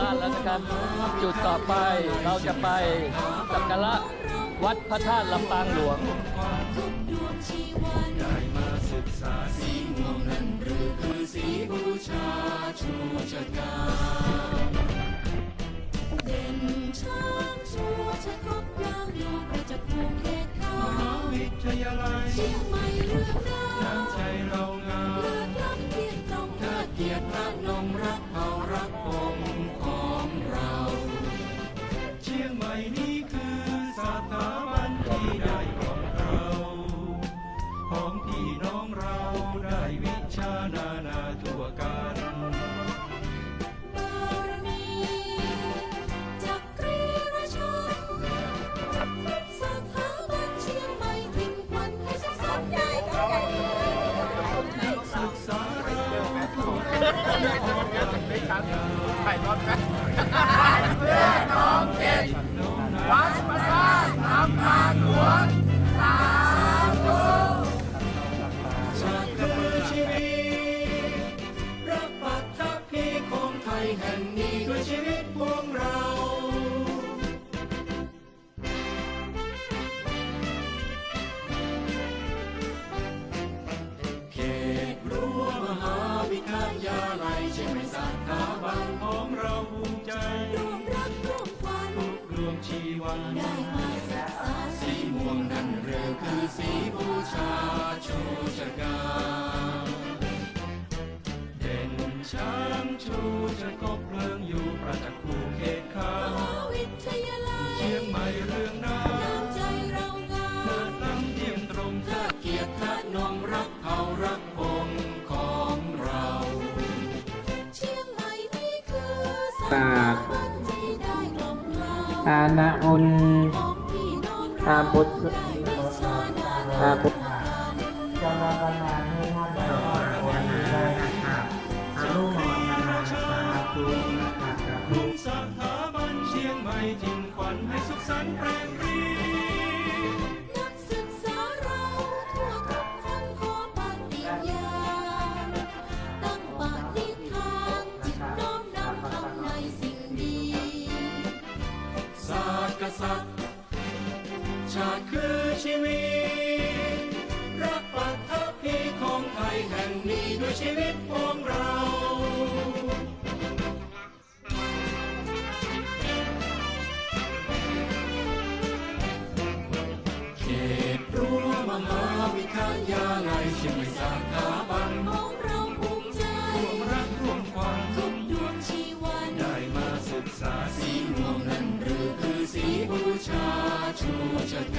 ลาดแล้วนะครับ จุดต่อไปเราจะไปสักการะวัดพระธาตุลำปางหลวงได้มาศึกษาสีม่วงนั้นหรือคือสีบูชาชูชะกาเด่นช้างชัวชะคบยาวอยู่ประจับภูเขตเขามหาวิทยาลัยเชียงใหม่เรื่องราวน้ำใจเรา นี้คือสถาบันที่ได้ของเรา ของพี่น้องเราได้วิชานานาทั่วกันบารมีจักรีราชนสถาบันเชียงใหม่ทิ้งควันให้สุขสันต์ได้กันศึกษาเราทั่วกัน วัดพระธาตุน้ำทานหลวงสาธุชาติคือชีวิตรักปัตตภีของไทยแห่งนี้ด้วยชีวิตพว สีบูชาชูชะกาเด่นช้างชูจะกบเพลิงอยู่ประจักษ์คู่เขตขามหาวิทยาลัยเชียงใหม่เรื่องน้น้ำใจเรางาำเลิศมล้ำเทียมตรงเทิดเกียรติพระนงรักเผ่ารักองค์ของเราเชียงใหม่นี่คือสตาถาบันที่ได้กลมเกล้าทานะอุนของพี่น้องทาเราบุตรได้วิชา นาทานาบุตรกันจงรักนาณให้ท่านได้วันนี้ได้นะครับอนุโมทนานสาธุนะครับสถาบันเชียงใหม่จินขวัญให้สุขสันต์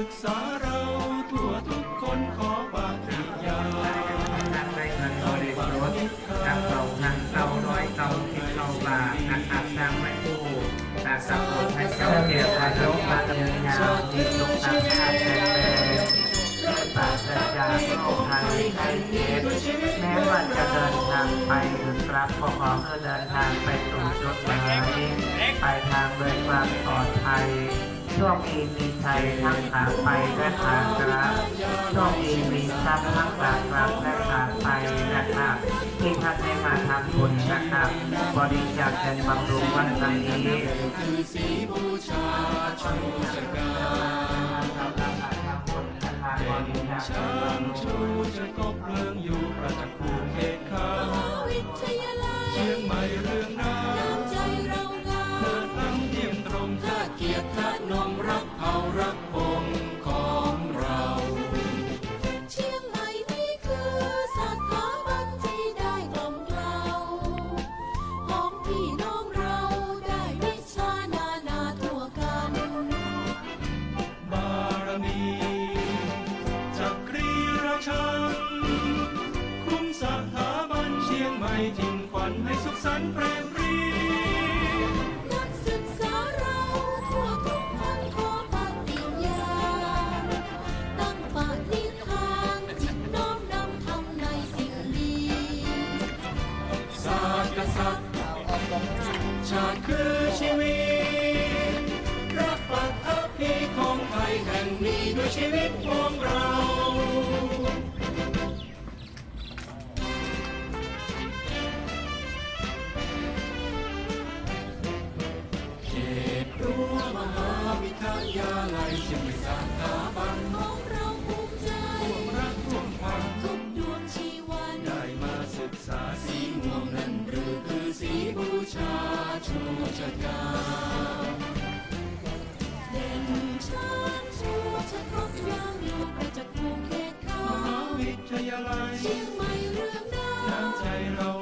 ศึกษาเราทั่วทุกคนขอปฏิญาณนักในเงินบริสุทธิ์นักเก่านักเก่าร้อยเก่าที่เก่าบานักอับนางไม่คู่นักสับสนให้เจ้าเกียรติอายุมาเดินยาวที่ลงตามชาติแดนปราศจากโรคภัยไข้เจ็บแม้ว่าจะเดินทางไปหรือกลับก็ขอให้เดินทางไปตรงจุดหมายไปทางโดยความปลอดภัย ช่วงอีมีชัยทั้งขาไปและขากลับช่วงอีมีทรัพย์ทั้งขากลับและขาไปนะครับที่ท่านได้มาทำบุญนะครับบริจาคเงินบำรุงวัดนี้คือสีบูชาชูชะกาเด่นช้างชูจะก ฝันให้สุขสันต์แปรปรีนักศึกษาเราทั่วทุกคนขอปฏิญาณตั้งปณิธานจิตน้อมนำทำในสิ่งดีศาสตร์กษัตริย์ชาติคือชีวิต รักปัตภีของไทยแห่งนี้ด้วยชีวิตของเรา วิทยาลัยเชียงใหม่เรื่องนาน้ำใจเรา